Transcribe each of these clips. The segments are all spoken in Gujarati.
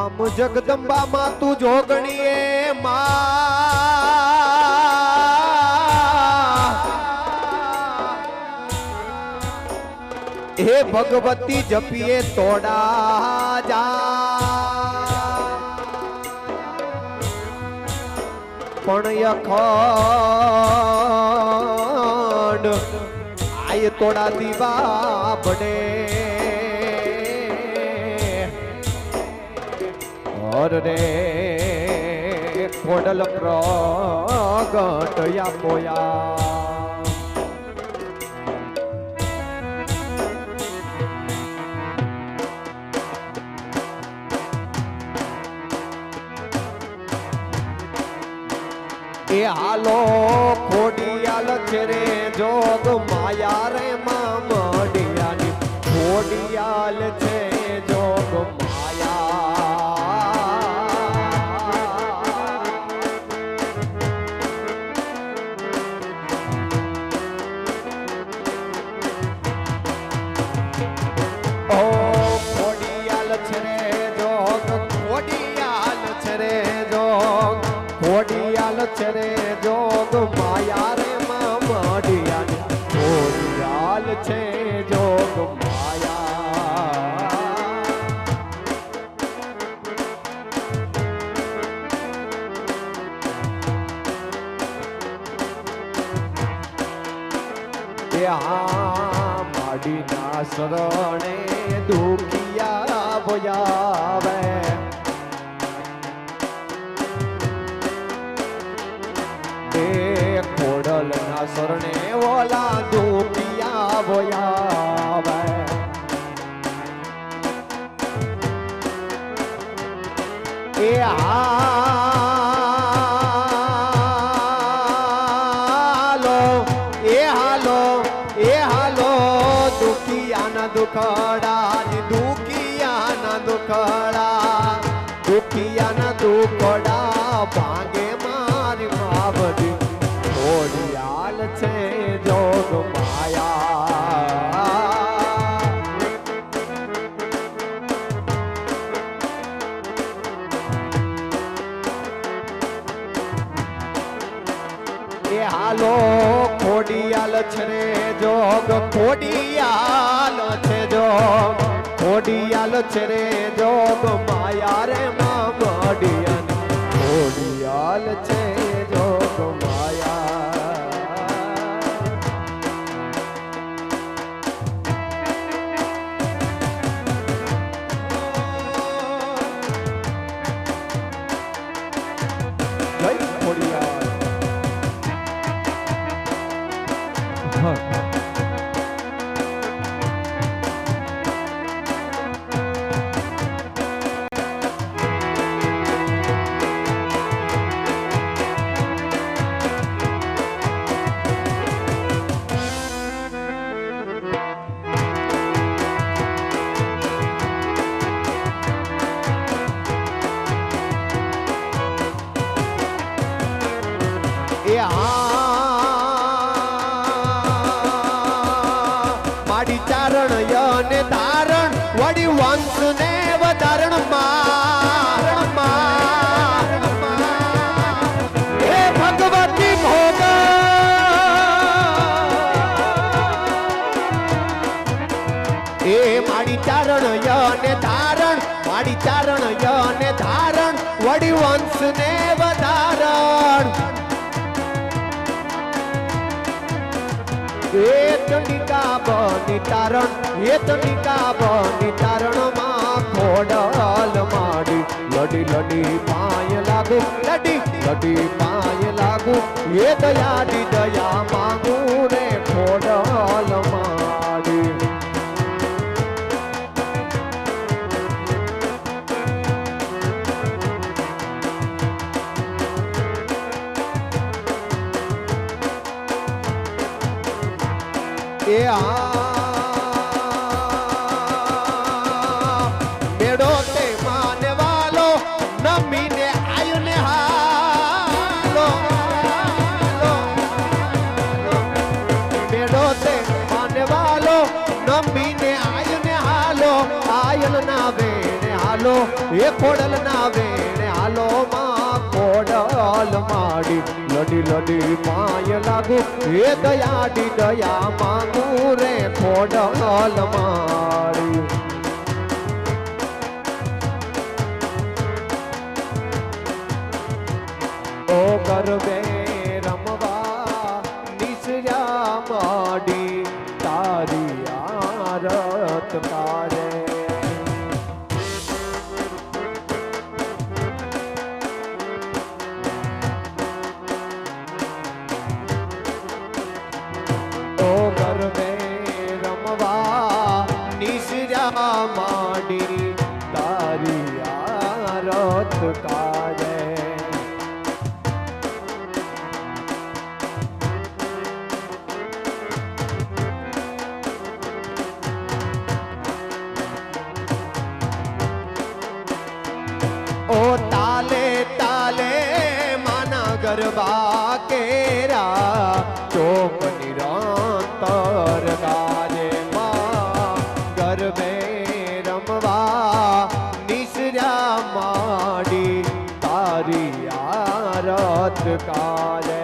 આમ જગદંબામાં તું જોગણીએ માં. હે ભગવતી જપીએ તોડા જા. પણ અખંડ આય તોડા દીવા બડે ઓર રે ખોડલ પ્રગટયા પોયા એ હાલો ખોડિયાલ છે રે જોગ માયા રે મામડિયાની. ખોડિયાલ છે છે જોગ માયા રે માડિયા ખોડિયાલ છે જોગ માયા. આ માડીના શરણે દુખિયા બોયાવે શરણે ઓલા દુખિયા બોયાવે એ હાલો એ હાલો એ હાલો, દુખિયાના દુખડા દુખિયાના દુખડા દુખિયાના દુખડા ભાગે મારી માવડી છે જોગ માયા. એ હાલો ખોડિયાલ છે જોગ, ખોડિયાલ છે જોગ. ખોડિયાલ છે રે જોગ માયા રે મામડિયન ખોડિયાલ છે જોગ માયા. આ માડી ચારણ યને ધારણ વડી વંશ ને વધારણ હે ભગવતી ભોગ. એ માડી ચારણ યને ધારણ માડી ચારણ યને ધારણ વડી વંશ ને વધારણ. એ ચંડિકા બની તારણ એ ચંડિકા બની તારણમાં ખોડલ માડી. લડી લડી પાય લાગુ, લડી લડી પાય દયા માંગુ રે ખોડલ એ આ. મેળો તે માને વાલો નમીને આયુ ને હાલો. મેળો તે માને વાલો નમીને આયુ ને હાલો. આયલ ના વેણે હાલો એ ખોડલ ના વેણે હાલો માં માડી લડી લડી પાય લાગુ હે દયાડી દયા માંગુ રે ખોડલ માડી કારે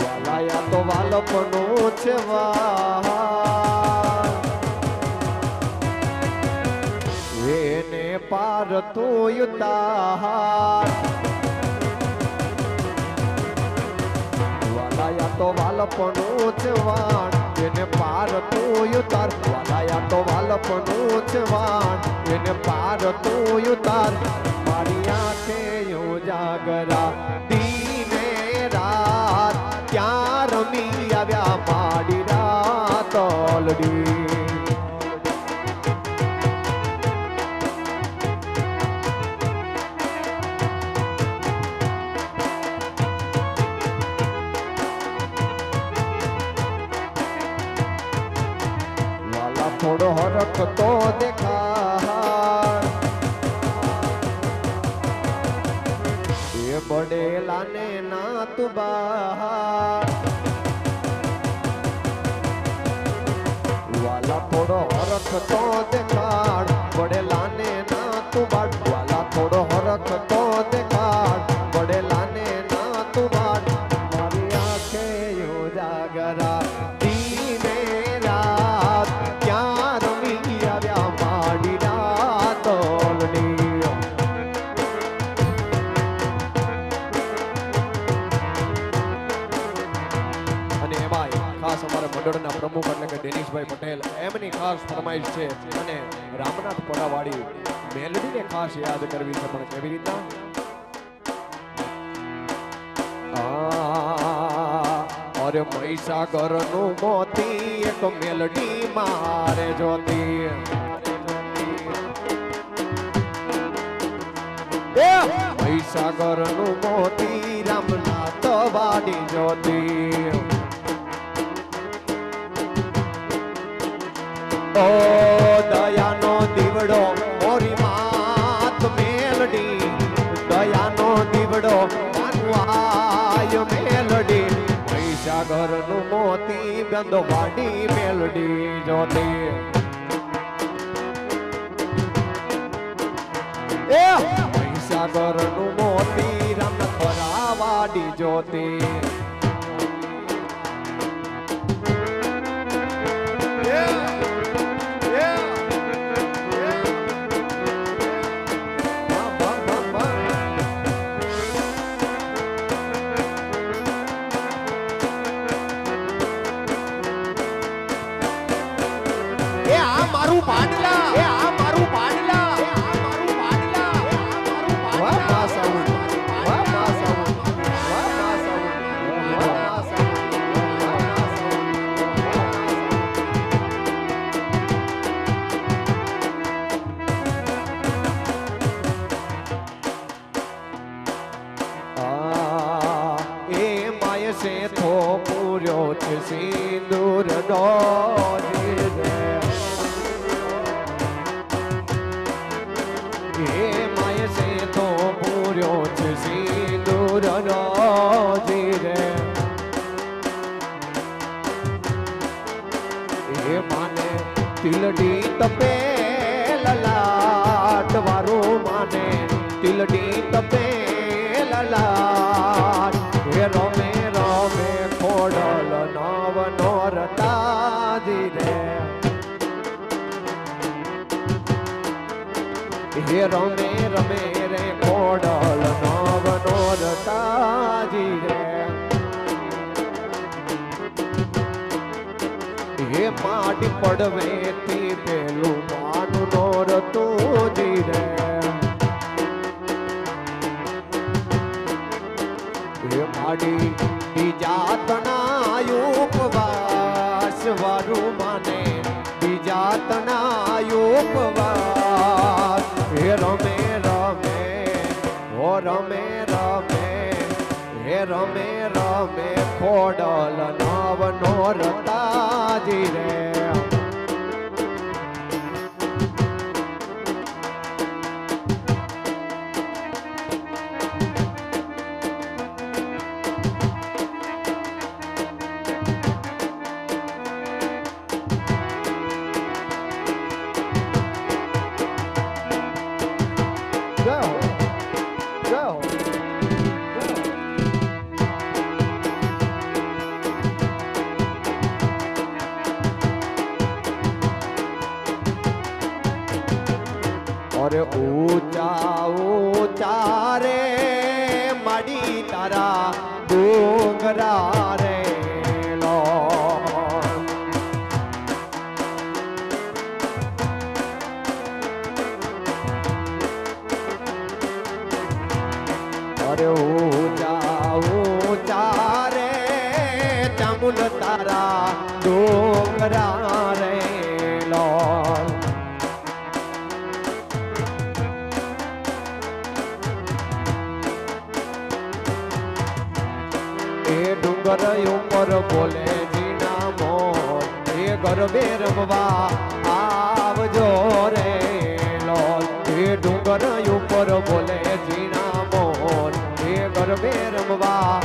વાલાયા તો વાલપનું છે એને પાર તું વાલાયા તો વાલપનું છે વાણ એને પાર તોય તાર વાલાયા તો વાલપનો છે વાણ. એને પાર તોય તાર મારી આંખે જાગરા. દીને રાત. ક્યાં રમી આવ્યા માડી રાતોલડી વાલા થોડો હરખ દેખા એ બડેલા ને ના તું બહાર. વાલા થોડો હરખ તો દેખાડ. બડેલાને ખાસ ફરમાઈશ છે. અને રામનાથ પડાવાળી મેલડીને ખાસ યાદ કરવી છે પણ કેવી રીતના? અરે મહીસાગરનું મોતી એક મેલડી મારે જોતી. મહીસાગરનું મોતી રામનાથ વાડી જોતી. ઓ દયાનો દીવડો મોરી માત મેલડી. દયાનો દીવડો મેલડી. મહીસાગરનું મોતી બંધ વાડી મેલડી જોતી. એ! મહીસાગરનું મોતી રમ વાડી જોતી. તિલડી તપે લલાટ વારું માને. તિલડી તપે લલાટ હે રમે રમે ખોડલ નવ નોરતાજી રે. હે રમે રમે રે ખોડલ હે માટી પડવે તે પેલું માનું નોરતું જી રે. હે માડી બીજા તણાયુપવાસ વારું માને. બીજા રમે રમે ખોડલ નવ નોરતાજી રે. ઊંચા ઊંચા રે મડી તારા ડોંગરા રે લો. અરે ઊંચા ઊંચા રે ચામુંડ તારા ડોંગરા એ ડુંગર ઉપર બોલે, જીના મોર, એ ગરબે રમવા આવજો રે, લોલ. એ ડુંગર ઉપર બોલે, જીના મોર, એ ગરબે રમવા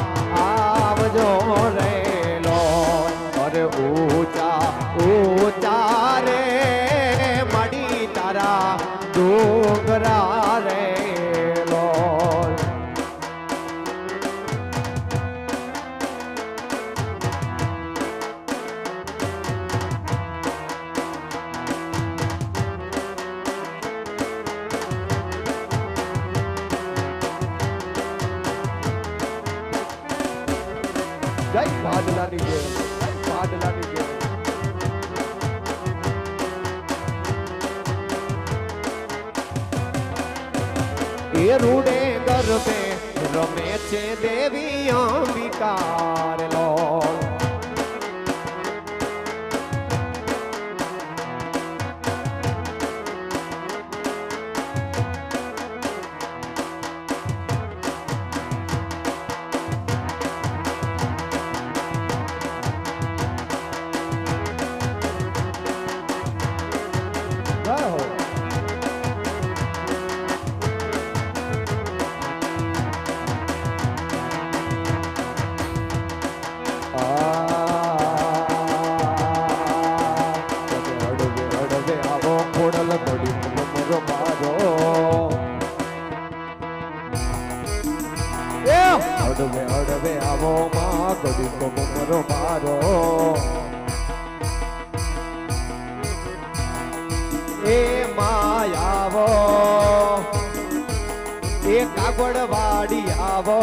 આવજો રે, લોલ. અરે ઊંચા ઊંચા રે, મડી તારા ડુંગરા રે આવો ખોડલ ઘડી મરો. મારો અડવે અડવે આવો માં ઘડી મરો મારો. એ માયાવો એ કાગળ વાડી આવો.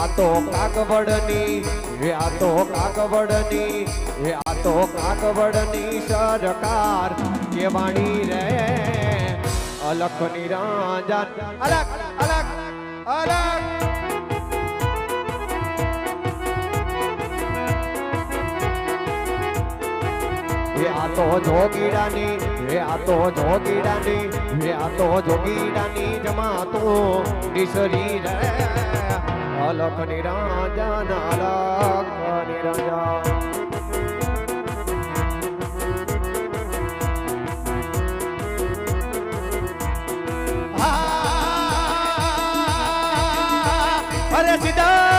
આ તો કાગવડની આ તો કાગવડની તો કાગવડની સરકાર કેવાણી રે અલખ નિરંજન અલગ અલગ અલગ હે આ તો જોગીડાની હે આ તો જોગીડાની હે આ તો જોગીડાની જમાતું ઈશ્વરી રે અલખ નિરંજન અલખ નિરંજન અરે સિદાડી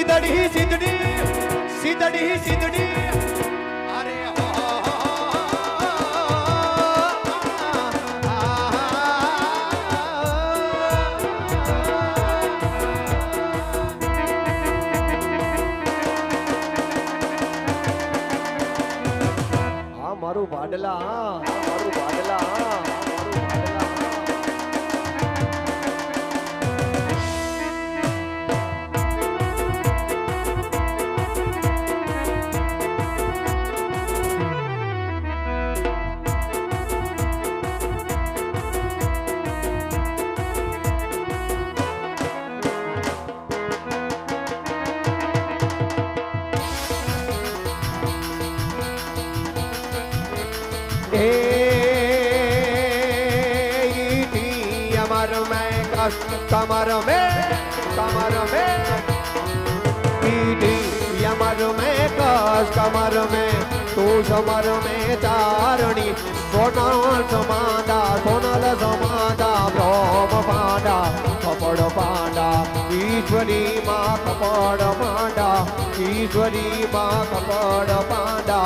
સીધડી સીધડી સીધડી સીધડી. મારું ભાડલા में ईटी अमर में कष्ट कमर में तू समर में चारणी सोनल समादा सोनल समादा ब्रह्म पांडा कपड़ पांडा ईश्वरी माँ कपड़ पांडा ईश्वरी माँ कपड़ पांडा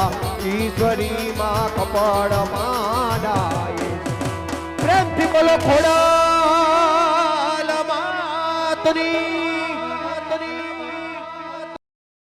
ईश्वरी माँ कपड़ पांडा પ્રેમથી બોલો ખોડાલ માતની